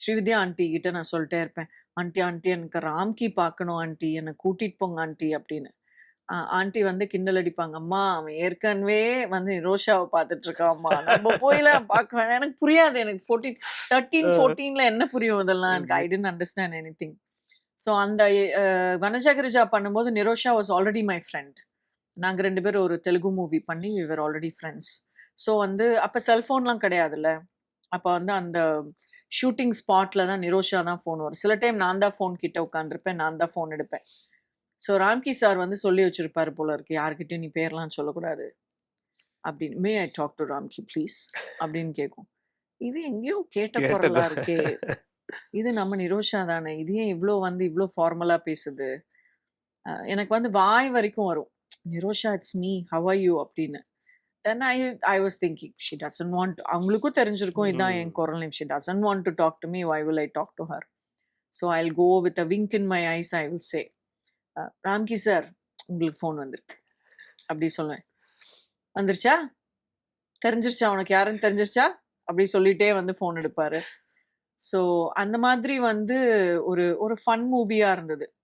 Srividya aunty கிட்ட நான் சொல்லிட்டே இருப்பேன். "ஆண்டி, ஆண்டி எனக்கு ராம்கி பார்க்கணும் ஆண்டி. என்ன கூட்டிட்டு போங்க ஆண்டி" அப்படின்னு. ஆண்டி வந்து கிண்டல் அடிப்பாங்க. "அம்மா அவன் ஏற்கனவே வந்து நிரோஷாவ பார்த்துட்டு இருக்கான்ம்மா. நம்ம போய்லாம் பார்க்க வேணாம்." எனக்கு புரியாது. எனக்கு 14 13, அ. 14ல என்ன புரியும் இதெல்லாம்? எனக்கு I didn't understand anything. So அந்த அ வனஜா கிரிஜா பண்ணும்போது Nirosha was already my friend. நாங்க 2 பேரும் ஒரு தெலுங்கு மூவி பண்ணி we were already friends. So வந்து அப்ப செல்ஃபோன்லாம் கிடையாதுல்ல. அப்ப வந்து அந்த ஷூட்டிங் ஸ்பாட்ல தான் நிரோஷா தான் ஃபோன் வரும். சில டைம் நான் தான் ஃபோன் கிட்ட உட்கார்ந்திருப்பேன். நான் தான் ஃபோன் எடுப்பேன். ஸோ ராம்கி சார் வந்து சொல்லி வச்சிருப்பாரு போல இருக்கு. யார்கிட்டயும் நீ பேர்லாம் சொல்லக்கூடாது. அப்படின்னு. "May I talk to Ramki please?" அப்படின்னு கேட்கும். இது எங்கேயோ கேட்ட. குரலா இருக்கே. இது நம்ம நிரோஷா தானே. இது ஏன் இவ்ளோ வந்து இவ்ளோ ஃபார்மலா பேசுது? எனக்கு வந்து வாய் வரைக்கும் வரும். "Nirosha it's me. How are you?" அப்படின்னு. Then I I was thinking she doesn't want அவங்களுக்கும் தெரிஞ்சிருக்கும் இதான் என் ம். குரல்னு. If she doesn't want to talk to me why will I talk to her? So I go with a wink in my eyes I will say, "Ramki sir உங்களுக்கு phone வந்திருக்கு." அப்படி சொல்லுவேன். "வந்துருச்சா? தெரிஞ்சிருச்சா உனக்கு யாருன்னு தெரிஞ்சிருச்சா?" அப்படி சொல்லிட்டே வந்து ஃபோன் எடுப்பாரு. ஸோ அந்த மாதிரி வந்து ஒரு ஒரு ஃபன் மூவியா இருந்தது.